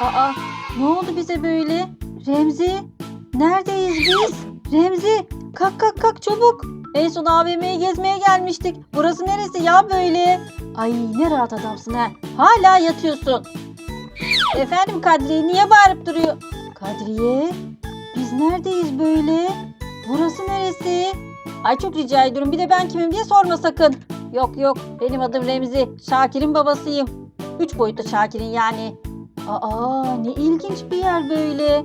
Aa ne oldu bize böyle? Remzi neredeyiz biz? Remzi kalk kalk kalk çabuk. En son AVM'yi gezmeye gelmiştik. Burası neresi ya böyle? Ay ne rahat adamsın ha. Hala yatıyorsun. Efendim Kadriye niye bağırıp duruyor? Kadriye biz neredeyiz böyle? Burası neresi? Ay çok rica ediyorum bir de ben kimim diye sorma sakın. Yok yok benim adım Remzi. Şakir'in babasıyım. Üç boyutlu Şakir'in yani. Aa ne ilginç bir yer böyle.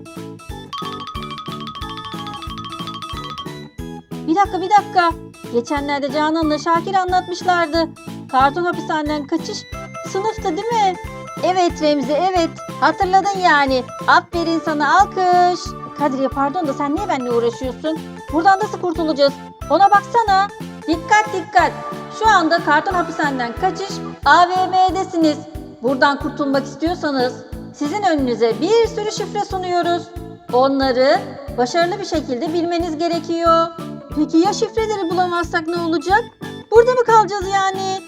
Bir dakika bir dakika. Geçenlerde Canan'la Şakir anlatmışlardı. Karton hapishaneden kaçış sınıfta değil mi? Evet Remzi evet. Hatırladın yani. Aferin sana alkış. Kadriye pardon da sen niye benimle uğraşıyorsun? Buradan nasıl kurtulacağız? Ona baksana. Dikkat dikkat. Şu anda karton hapishaneden kaçış AVM'desiniz. Buradan kurtulmak istiyorsanız sizin önünüze bir sürü şifre sunuyoruz. Onları başarılı bir şekilde bilmeniz gerekiyor. Peki ya şifreleri bulamazsak ne olacak? Burada mı kalacağız yani?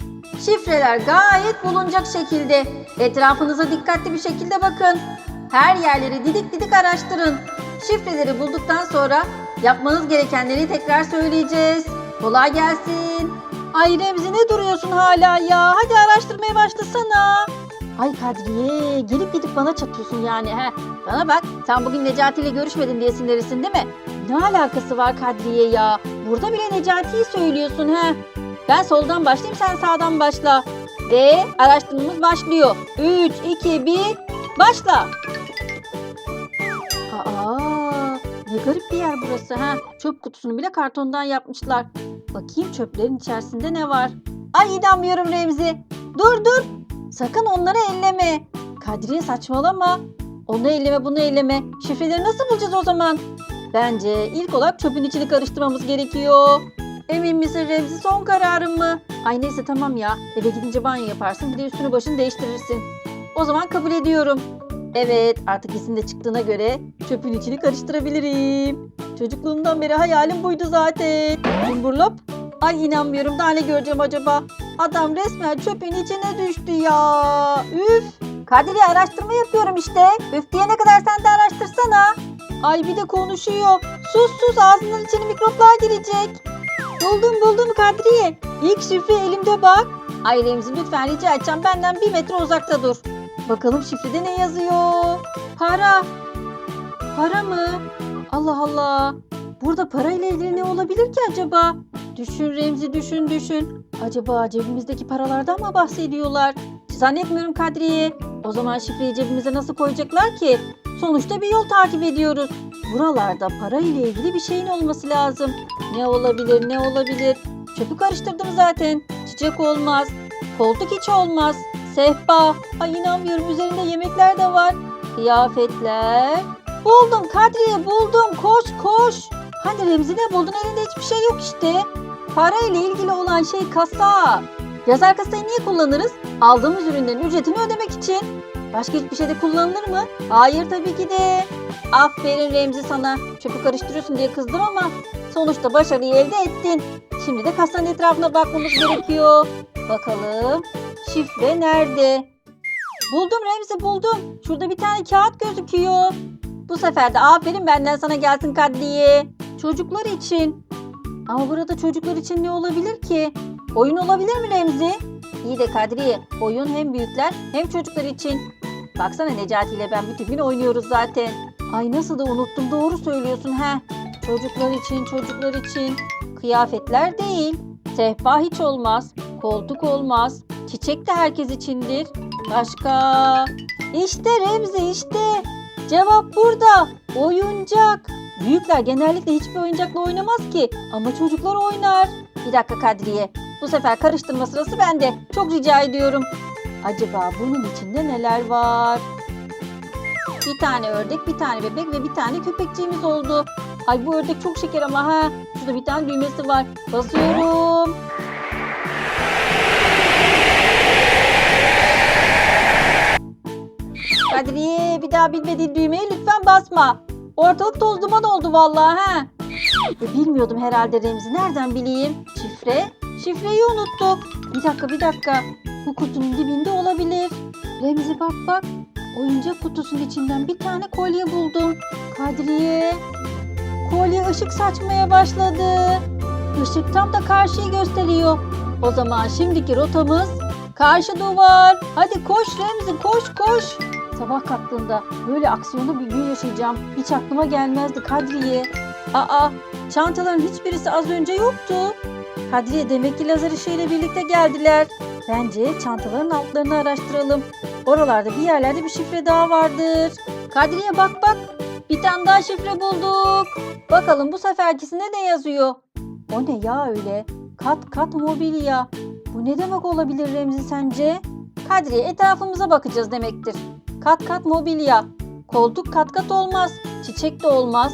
Şifreler gayet bulunacak şekilde. Etrafınıza dikkatli bir şekilde bakın. Her yerleri didik didik araştırın. Şifreleri bulduktan sonra yapmanız gerekenleri tekrar söyleyeceğiz. Kolay gelsin. Ay Remzi ne duruyorsun hala ya? Hadi araştırmaya başlasana. Ay Kadriye gelip gidip bana çatıyorsun yani. He. Bana bak sen bugün Necati ile görüşmedin diye sinirlisin değil mi? Ne alakası var Kadriye ya? Burada bile Necati'yi söylüyorsun he. Ben soldan başlayayım sen sağdan başla. Ve araştırmamız başlıyor. 3, 2, 1 başla. Aa, ne garip bir yer burası ha. Çöp kutusunu bile kartondan yapmışlar. Bakayım çöplerin içerisinde ne var. Ay inanmıyorum Remzi. Dur dur. Sakın onları elleme. Kadriye saçmalama. Onu elleme bunu elleme. Şifreleri nasıl bulacağız o zaman? Bence ilk olarak çöpün içini karıştırmamız gerekiyor. Emin misin Remzi son kararın mı? Ay neyse tamam ya. Eve gidince banyo yaparsın bir de üstünü başını değiştirirsin. O zaman kabul ediyorum. Evet artık isim de çıktığına göre çöpün içini karıştırabilirim. Çocukluğumdan beri hayalim buydu zaten. Cumburlop. Ay inanmıyorum daha ne göreceğim acaba? Adam resmen çöpün içine düştü ya. Üf. Kadriye araştırma yapıyorum işte. Üf diyene kadar sen de araştırsana. Ay bir de konuşuyor. Sus sus ağzının içine mikroplar girecek. Buldum buldum Kadriye. İlk şifre elimde bak. Ay Remzi lütfen rica edeceğim benden bir metre uzakta dur. Bakalım şifrede ne yazıyor? Para. Para mı? Allah Allah. Burada para ile ilgili ne olabilir ki acaba? Düşün Remzi düşün düşün. Acaba cebimizdeki paralardan mı bahsediyorlar? Zannetmiyorum Kadriye. O zaman şifreyi cebimize nasıl koyacaklar ki? Sonuçta bir yol takip ediyoruz. Buralarda para ile ilgili bir şeyin olması lazım. Ne olabilir ne olabilir? Çöpü karıştırdım zaten. Çiçek olmaz. Koltuk hiç olmaz. Sehpa. Ay inanmıyorum üzerinde yemekler de var. Kıyafetler. Buldum Kadriye buldum. Koş koş. Hadi Remzi ne buldun? Elinde hiçbir şey yok işte. Para ile ilgili olan şey kasa. Yazar kasayı niye kullanırız? Aldığımız ürünlerin ücretini ödemek için. Başka hiçbir şeyde kullanılır mı? Hayır tabii ki de. Aferin Remzi sana. Çöpü karıştırıyorsun diye kızdım ama sonuçta başarıyı elde ettin. Şimdi de kasanın etrafına bakmamız gerekiyor. Bakalım şifre nerede? Buldum Remzi buldum. Şurada bir tane kağıt gözüküyor. Bu sefer de aferin benden sana gelsin Kadriye. Çocuklar için. Ama burada çocuklar için ne olabilir ki? Oyun olabilir mi Remzi? İyi de Kadriye, oyun hem büyükler hem çocuklar için. Baksana Necati ile ben bütün gün oynuyoruz zaten. Ay nasıl da unuttum doğru söylüyorsun he. Çocuklar için çocuklar için. Kıyafetler değil. Sehpa hiç olmaz. Koltuk olmaz. Çiçek de herkes içindir. Başka? İşte Remzi işte. Cevap burada. Oyuncak. Büyükler genellikle hiçbir oyuncakla oynamaz ki. Ama çocuklar oynar. Bir dakika Kadriye. Bu sefer karıştırma sırası bende. Çok rica ediyorum. Acaba bunun içinde neler var? Bir tane ördek, bir tane bebek ve bir tane köpekçiğimiz oldu. Ay bu ördek çok şeker ama ha. Şurada bir tane düğmesi var. Basıyorum. Kadriye bir daha bilmediğin düğmeye lütfen basma. Ortalık toz duman oldu vallahi ha. E, bilmiyordum herhalde Remzi. Nereden bileyim? Şifre? Şifreyi unuttuk. Bir dakika bir dakika. Bu kutunun dibinde olabilir. Remzi bak bak. Oyuncak kutusunun içinden bir tane kolye buldum. Kadriye. Kolye ışık saçmaya başladı. Işık tam da karşıyı gösteriyor. O zaman şimdiki rotamız karşı duvar. Hadi koş Remzi koş koş. Sabah kalktığımda böyle aksiyonlu bir gün yaşayacağım. Hiç aklıma gelmezdi Kadriye. Aa çantaların hiçbirisi az önce yoktu. Kadriye demek ki lazer ışığıyla birlikte geldiler. Bence çantaların altlarını araştıralım. Oralarda bir yerlerde bir şifre daha vardır. Kadriye bak bak. Bir tane daha şifre bulduk. Bakalım bu seferkisinde ne yazıyor? O ne ya öyle? Kat kat mobilya. Bu ne demek olabilir Remzi sence? Kadriye etrafımıza bakacağız demektir. Kat kat mobilya. Koltuk kat kat olmaz. Çiçek de olmaz.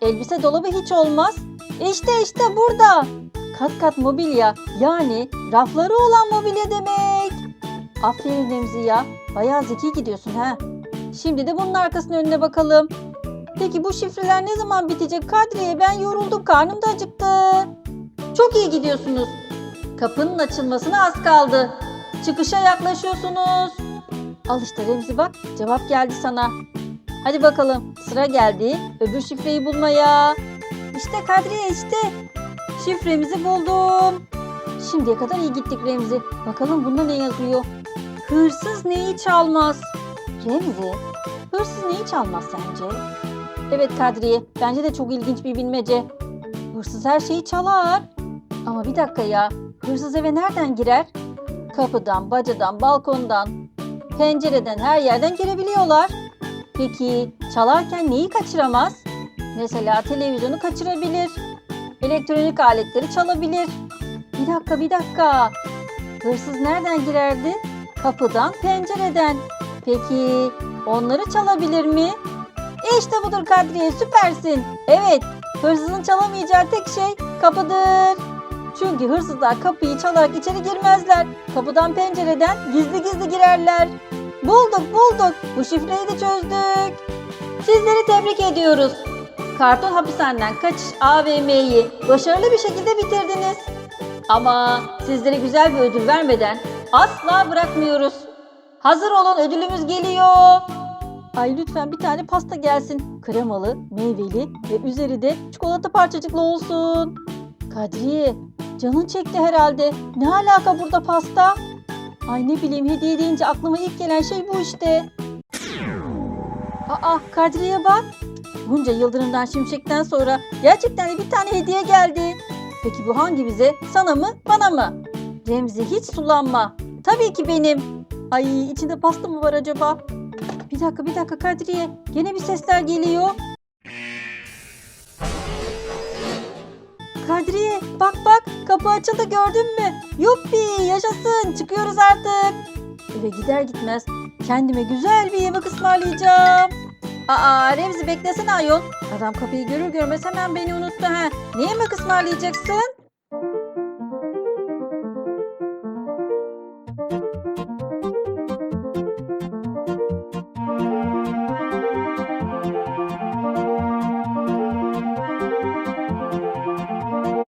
Elbise dolabı hiç olmaz. İşte işte burada. Kat kat mobilya yani rafları olan mobilya demek. Aferin Remzi ya. Bayağı zeki gidiyorsun ha. Şimdi de bunun arkasının önüne bakalım. Peki bu şifreler ne zaman bitecek Kadriye? Ben yoruldum, karnım da acıktı. Çok iyi gidiyorsunuz. Kapının açılmasına az kaldı. Çıkışa yaklaşıyorsunuz. Al işte Remzi bak, cevap geldi sana. Hadi bakalım, sıra geldi öbür şifreyi bulmaya. İşte Kadriye işte. Şifremizi buldum. Şimdiye kadar iyi gittik Remzi. Bakalım bunda ne yazıyor? Hırsız neyi çalmaz? Remzi, hırsız neyi çalmaz sence? Evet Kadriye, bence de çok ilginç bir bilmece. Hırsız her şeyi çalar. Ama bir dakika ya, hırsız eve nereden girer? Kapıdan, bacadan, balkondan, pencereden her yerden girebiliyorlar. Peki çalarken neyi kaçıramaz? Mesela televizyonu kaçırabilir. Elektronik aletleri çalabilir. Bir dakika, bir dakika. Hırsız nereden girerdi? Kapıdan, pencereden. Peki onları çalabilir mi? İşte budur Kadriye süpersin. Evet hırsızın çalamayacağı tek şey kapıdır. Çünkü hırsızlar kapıyı çalarak içeri girmezler. Kapıdan pencereden gizli gizli girerler. Bulduk bulduk. Bu şifreyi de çözdük. Sizleri tebrik ediyoruz. Karton hapishaneden kaçış AVM'yi başarılı bir şekilde bitirdiniz. Ama sizlere güzel bir ödül vermeden asla bırakmıyoruz. Hazır olun ödülümüz geliyor. Ay lütfen bir tane pasta gelsin. Kremalı, meyveli ve üzeri de çikolata parçacıklı olsun. Kadriye, canın çekti herhalde. Ne alaka burada pasta? Ay ne bileyim hediye deyince aklıma ilk gelen şey bu işte. Aa Kadriye bak. Bunca yıldırımdan şimşekten sonra gerçekten de bir tane hediye geldi. Peki bu hangi bize? Sana mı, bana mı? Remzi hiç sulanma. Tabii ki benim. Ay içinde pasta mı var acaba? Bir dakika bir dakika Kadriye. Gene bir sesler geliyor. Kadriye bak bak kapı açıldı gördün mü? Yuppi yaşasın çıkıyoruz artık. Eve gider gitmez kendime güzel bir yemek ısmarlayacağım. Aa Remzi beklesene ayol. Adam kapıyı görür görmez hemen beni unuttu ha. Ne yemek ısmarlayacaksın?